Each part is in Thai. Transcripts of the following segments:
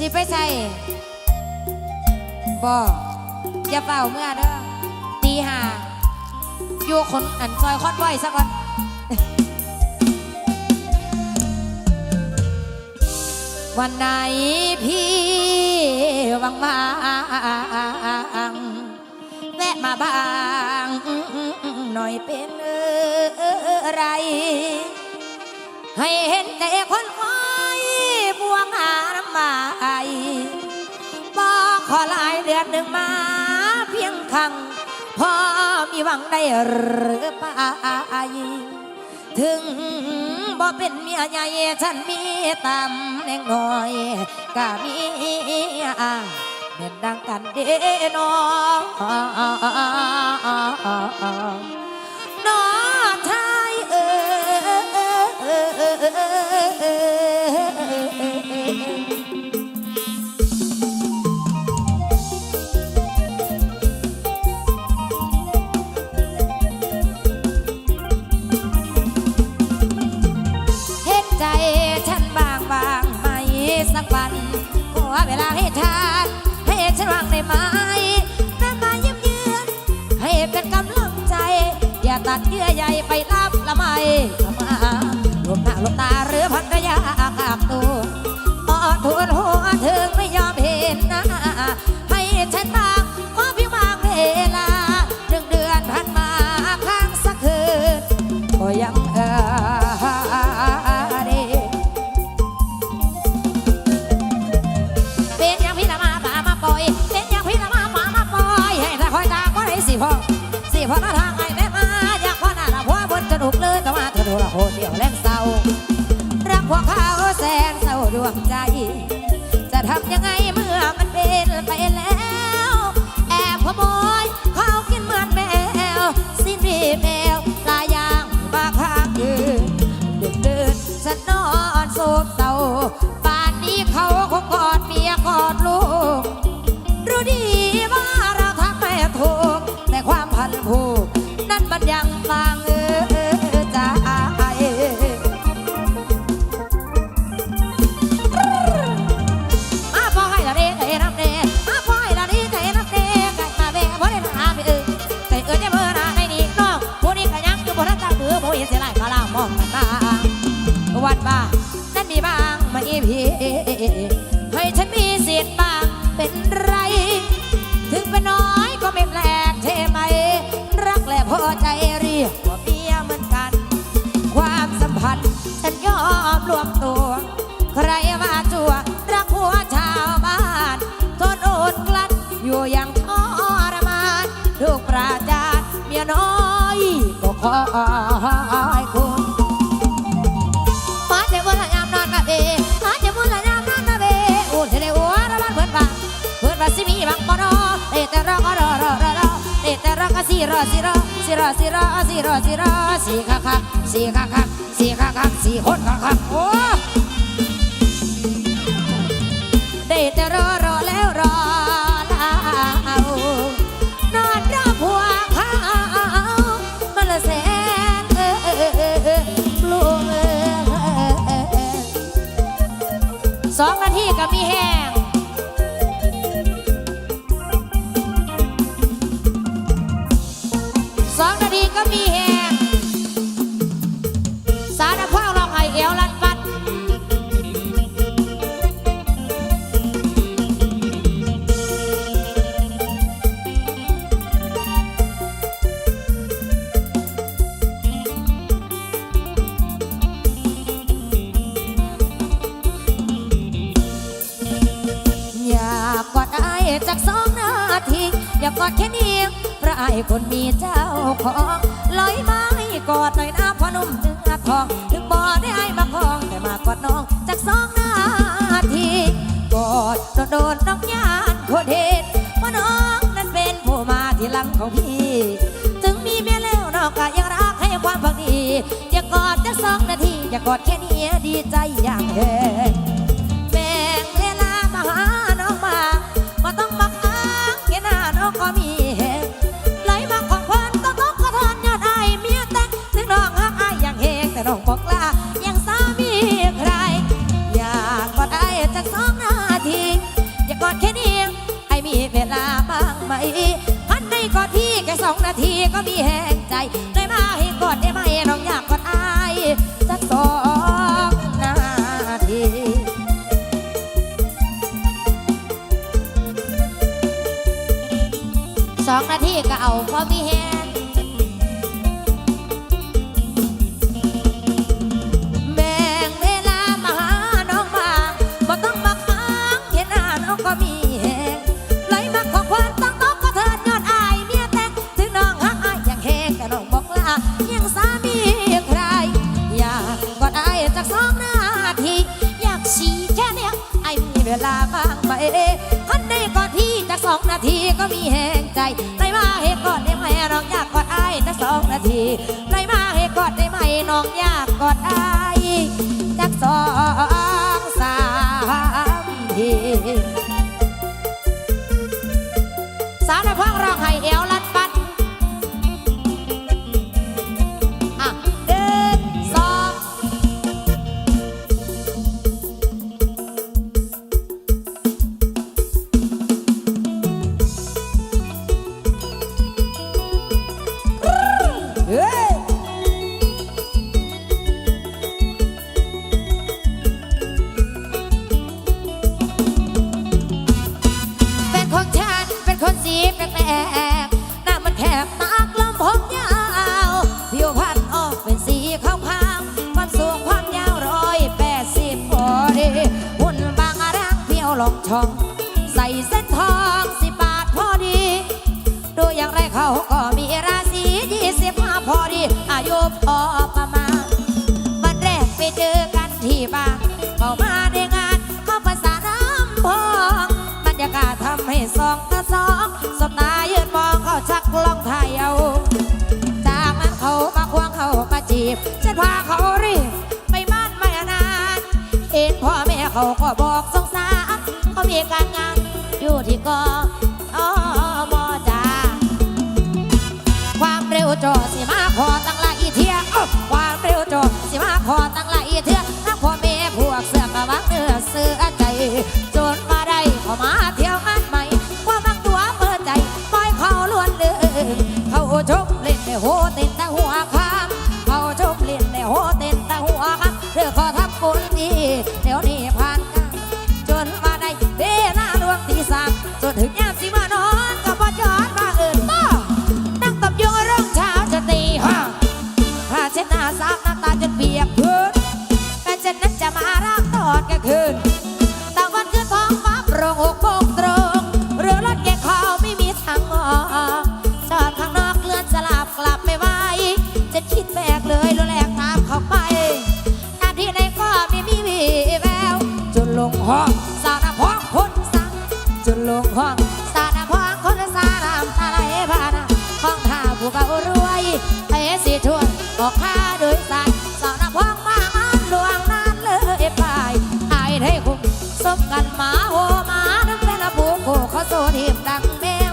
สิไปใส่บ่อย่าเป่าเมื่อเด้อตีหาอยู่คนอันซอยคอดไว้สักก่อนวันไหนพี่วังวางแวะมาบ้างหน่อยเป็นอะไร ให้เห็นแต่คนคอยบวงหา มาไอบอขอหลายเดือนหนึ่งมาเพียงครั้งพอมีหวังได้หรือเปล่าถึงบ่เป็นเมียใหญ่ฉันมีตำแหน่งน้อยก็มีอาเป็นดังกันเด้น้อง เวลาให้ทานให้ฉันวางในไม้แม่มาเยี่ยมเยือนให้เป็นกำลังใจ อย่าตัดเยื่อใยไปรับละไม่ขมาลมหน้าลมตาหรือพันระยะกากตัวออทวนหัวถึงไม่ยอมเห็นหน้าให้ฉันมา ดวงใจ จะทำยังไงเมื่อมันเป็นไปแล้ว แอบขโมยเขากินเหมือนแมว สิ้นรีแมวลายางมาข้างยืนเดึกดื่นฉันนอนโศกเศร้า ก็คอยคุณมาเจ้ามื่อละยามนอนมาเบมาเจ้ามื่อละยามนอนมาเบอุ่นเทเลหัวระบานเพื่อนฟังเพื่อนว่าสิมีบังปอนอเตแต่รอก็รอรอรอรอเตแต่รอก็สิรอสิรอสิรอสิรอสิรอสิรอสิคักคักสิคักคักสิคักคักสิคนคักคักโอ้ได้แต่รอ สองนาทีก็มีแห้ง กอดแค่นี้พระไอ้คนมีเจ้าของลอยไม้กอดหน่อยนะพอหนุ่มเนื้อทอง ถึงบ่ได้ไอ้มาคองแต่มากอดน้องจากสองนาทีกอดโดนโดนน้องยานโคเห็นว่าน้องนั้นเป็นผู้มาที่หลังของพี่ ถึงมีเมียแล้วน้องก็ยังรักให้ความพักดีอยากอดจากสองนาที อยากกอดแค่นี้ดีใจอย่างแรง กอดพี่แค่สองนาทีก็มีแห้งใจได้มาให้กอดได้ไหมน้องอยากกอดอายสักสองนาทีสองนาทีก็เอาพอมีแฮง บ้างไหมคันได้กอดพี่จากสองนาทีก็มีแหงใจไรมาเหกกอดได้ไหมน้องอยากกอดอายจากสองนาทีไรมาเหกกอดได้ไหมน้องอยากกอดอายจากสอง ทอง ใส่เส้นทองสิบบาทพอดี ดูอย่างไรเขาก็มีราศียี่สิบห้าพอดี อายุพอประมาณวันแรกไปเจอ วจอสิมาขอตั้งหลายเทียความเร็วจอสิมาขอตั้งหลายเทียทั้งพ่อแม่พวกเสื้อมาวังเนื้อเสื้อใจจนมาได้ขอมาเที่ยวงานใหม่ความรักตัวเปิดใจปล่อยเขาล้วนเลยเขาชมเล่นในโหเต้นต่หัวคำเขาชมเล่นในโหเต้นต่หัวคำเรื่องขอทับคนดีเดี๋ยวนี้ ลงห้องสารพองคนสังจนลงห้องสารพองคนสารามตาไหลพานาห้องท่าผู้เก่ารวยไอ้สิชวนออกค่าโดยสารสารพองมางานหลวงนานเลยไปไอ้ให้คุ้มสมกันหมาโหหมาทั้งแต่ละผู้โคเขาโซทีมดังแมว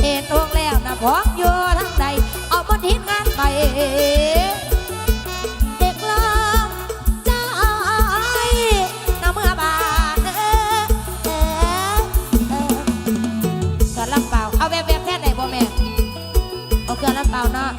เห็นดวงแล้วนะพองอยู่ทั้งใดเอาบนทิศงานไป เสือน้ำเปล่าเนาะ